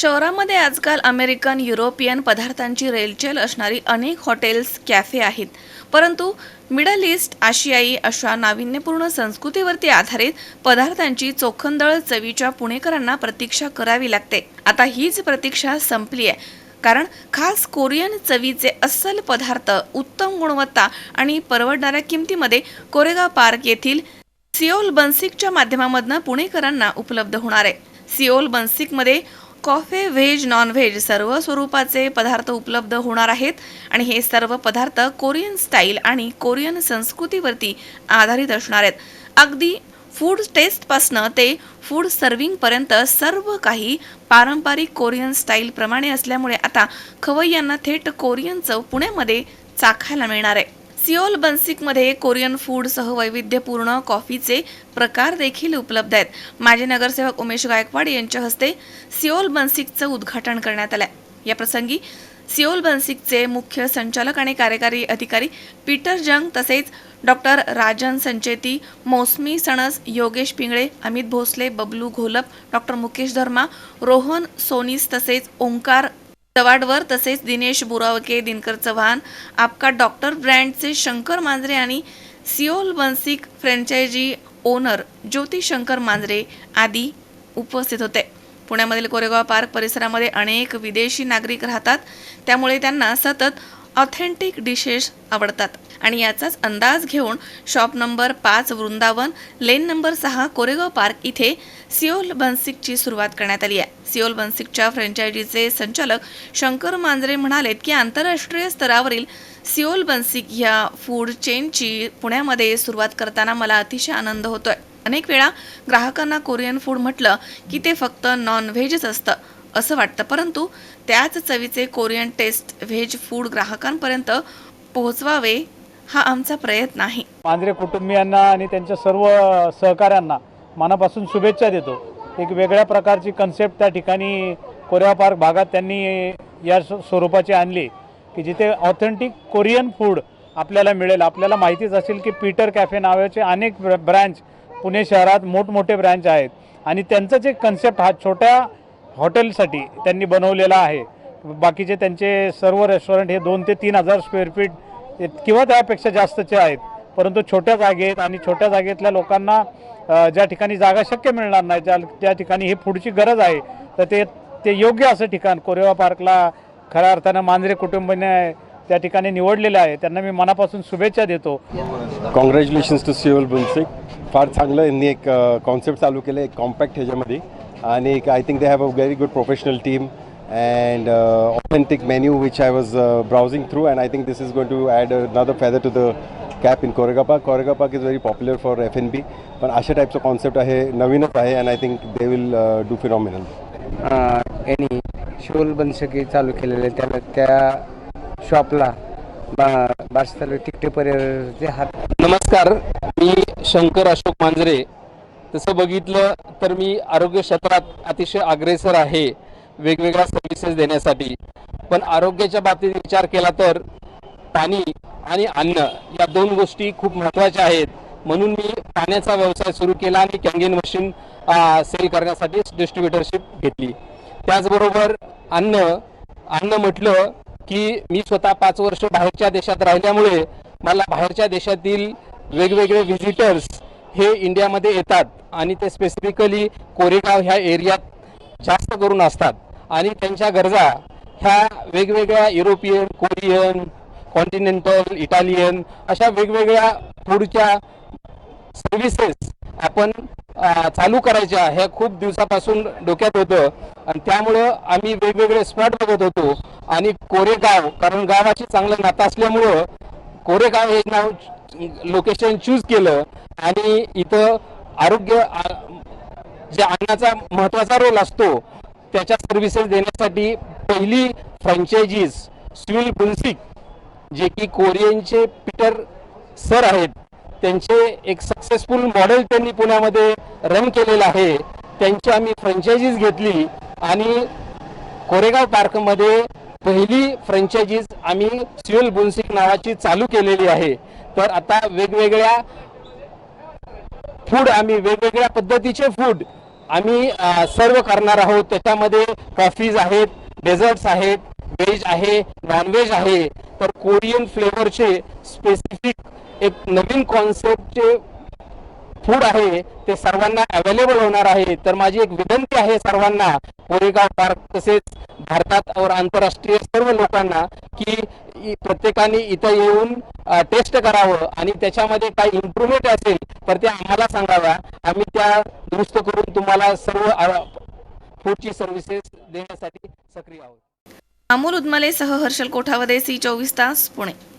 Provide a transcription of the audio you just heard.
शहरामध्ये आजकाल American European पदार्थांची रेलचेल असणारी अनेक हॉटेल्स कॅफे आहेत. परंतु मिडल ईस्ट आशियाई अशा नाविन्यपूर्ण संस्कृतीवरती आधारित पदार्थांची चोखंदळ चवीच्या पुणेकरांना प्रतीक्षा करावी लागते. आता हीच प्रतीक्षा संपली आहे कारण खास कोरियन चवीचे अस्सल पदार्थ उत्तम गुणवत्ता आणि परवडणाऱ्या किमतीमध्ये कोरेगाव पार्क येथील सिओल बन्सिकच्या माध्यमामधनं पुणेकरांना उपलब्ध होणार आहे. सिओल बन्सिकमध्ये कॉफे व्हेज नॉन व्हेज सर्व स्वरूपाचे पदार्थ उपलब्ध होणार आहेत. आणि हे सर्व पदार्थ कोरियन स्टाईल आणि कोरियन संस्कृतीवरती आधारित असणार आहेत. अगदी फूड टेस्टपासनं ते फूड सर्विंगपर्यंत सर्व काही पारंपरिक कोरियन स्टाईलप्रमाणे असल्यामुळे आता खवय्यांना थेट कोरियन चव पुण्यामध्ये चाखायला मिळणार आहे. सिओल बन्सिकमध्ये कोरियन फूडसह वैविध्यपूर्ण कॉफीचे प्रकार देखील उपलब्ध आहेत. माजी नगरसेवक उमेश गायकवाड यांच्या हस्ते सिओल बन्सिकचं उद्घाटन करण्यात आलं या प्रसंगी सिओल बन्सिकचे मुख्य संचालक आणि कार्यकारी अधिकारी पीटर जंग तसेच डॉक्टर राजन संचेती मौसमी सणस योगेश पिंगळे अमित भोसले बबलू घोलप डॉक्टर मुकेश धर्मा रोहन सोनीस तसेच ओंकार चवाडवर तसेच दिनेश बुरावके दिनकर चव्हाण आपका डॉक्टर ब्रँडचे शंकर मांजरे आणि Seoul Bunsik franchise owner Jyoti Shankar Manjare आदी उपस्थित होते. पुण्यामधील कोरेगाव पार्क परिसरामध्ये अनेक विदेशी नागरिक राहतात. त्यामुळे त्यांना सतत ऑथेंटिक डिशेस आवडतात. आणि याचाच अंदाज घेऊन शॉप नंबर पाच वृंदावन लेन नंबर सहा कोरेगाव पार्क इथे सिओल बन्सिकची सुरुवात करण्यात आली आहे. सिओल बन्सिकच्या फ्रँचायझीचे संचालक शंकर मांजरे म्हणालेत की आंतरराष्ट्रीय स्तरावरील सिओल बन्सिक ह्या फूड चेनची पुण्यामध्ये सुरुवात करताना मला अतिशय आनंद होतोय. अनेक वेळा ग्राहकांना कोरियन फूड म्हटलं की ते फक्त नॉन व्हेजच असतं असं वाटतं. परंतु त्याच चवीचे कोरियन टेस्ट व्हेज फूड ग्राहकांपर्यंत पोहोचवावे हा आमचा प्रयत्न आहे. मांजरे कुटुंबियांना आणि त्यांच्या सर्व सहकाऱ्यांना मनापासून शुभेच्छा देतो. एक वेगळ्या प्रकारची कन्सेप्ट त्या ठिकाणी कोरिया पार्क भागात त्यांनी या स्व- स्वरूपाची आणली की जिथे ऑथेंटिक कोरियन फूड आपल्याला मिळेल. आपल्याला माहितीच असेल की पीटर कॅफे नावाचे अनेक ब्र- ब्रँच पुणे शहरात मोठमोठे ब्रँच आहेत. आणि त्यांचं एक कन्सेप्ट हा छोट्या हॉटेलसाठी त्यांनी बनवलेला आहे. बाकीचे त्यांचे सर्व रेस्टॉरंट हे दोन ते तीन हजार स्क्वेअर फीट किंवा त्यापेक्षा जास्तचे आहेत. परंतु छोट्या जागेत आणि छोट्या जागेतल्या लोकांना ज्या ठिकाणी जागा शक्य मिळणार नाही ज्या त्या ठिकाणी ही पुढची गरज आहे तर ते ते योग्य असं ठिकाण कोरेवा पार्कला खऱ्या अर्थानं मांजरे कुटुंबाने त्या ठिकाणी निवडलेलं आहे. त्यांना मी मनापासून शुभेच्छा देतो. कॉंग्रॅच्युलेशन्स टू सिओल बुन्सिक फार चांगलं यांनी एक कॉन्सेप्ट चालू केलं एक कॉम्पॅक्ट ह्याच्यामध्ये. आणि एक I think they have a very good professional team and authentic menu which I was browsing through and I think this is going to add another feather to the cap in Koregaon park Koregaon park is very popular for F N B पण अशा टाईपचं concept आहे नवीनच आहे and I think they will do phenomenal यांनी Seoul बनसकी चालू केलेले त्याला त्या शॉपला बा बारशे तिकटेपर्यंत हात. नमस्कार मी शंकर अशोक मांजरे. तसं बघितलं तर मी आरोग्य क्षेत्रात अतिशय अग्रेसर आहे वेगवेगळ्या सर्व्हिसेस देण्यासाठी. पण आरोग्याच्या बाबतीत विचार केला तर पाणी आणि अन्न या दोन गोष्टी खूप महत्त्वाच्या आहेत. म्हणून मी पाण्याचा व्यवसाय सुरू केला आणि कॅंगेन मशीन सेल करण्यासाठी डिस्ट्रीब्युटरशिप घेतली. त्याचबरोबर अन्न अन्न म्हटलं की मी स्वतः पाच वर्ष बाहेरच्या देशात राहिल्यामुळे मला बाहेरच्या देशातील वेगवेगळे व्हिजिटर्स हे इंडियामध्ये येतात आणि ते स्पेसिफिकली कोरेगाव ह्या एरियात जास्त करून असतात. आणि त्यांच्या गरजा ह्या वेगवेगळ्या युरोपियन कोरियन कॉन्टिनेंटल इटालियन अशा वेगवेगळ्या फूडच्या सर्व्हिसेस आपण चालू करायच्या ह्या खूप दिवसापासून डोक्यात होतं. आणि त्यामुळं आम्ही वेगवेगळे स्पॉट बघत होतो. आणि कोरेगाव कारण गावाची चांगलं नातं असल्यामुळं कोरेगाव हे नाव लोकेशन चूज केलं. आणि इथं आरोग्य जे अन्नाचा महत्त्वाचा रोल असतो त्याच्या सर्व्हिसेस देण्यासाठी पहिली फ्रँचायझीज स्विल बुन्सिक जे की कोरियनचे पीटर सर आहेत. त्यांचे एक सक्सेसफुल मॉडेल त्यांनी पुण्यामध्ये रन केलेलं आहे. त्यांची आम्ही फ्रँचायझीज घेतली आणि कोरेगाव पार्कमध्ये पहिली फ्रँचायझीज आम्ही सिओल बुन्सिक नावाची चालू केलेली आहे. तर आता वेगवेगळ्या फूड आम्ही वेगवेगळ्या पद्धतीचे फूड आम्ही सर्व करणार आहोत. त्याच्यामध्ये कॉफीज आहेत डेझर्ट्स आहेत व्हेज आहे नॉनव्हेज आहे. तर कोरियन फ्लेवरचे स्पेसिफिक एक नवीन कॉन्सेप्टचे फूड आहे ते सर्वांना अवेलेबल होणार आहे. तर माझी एक विनंती आहे सर्वांना कोरेगाव पार्क तसेच भारतात और आंतरराष्ट्रीय सर्व लोकांना की प्रत्येकाने इथं येऊन टेस्ट करावं आणि त्याच्यामध्ये काही इम्प्रुव्हमेंट असेल तर ते आम्हाला सांगाव्या आम्ही त्या दुरुस्त करून तुम्हाला सर्व फूडची सर्व्हिसेस देण्यासाठी सक्रिय आहोत. अमोल उदमलेसह हर्षल कोठावदे सी चोवीस तास पुणे.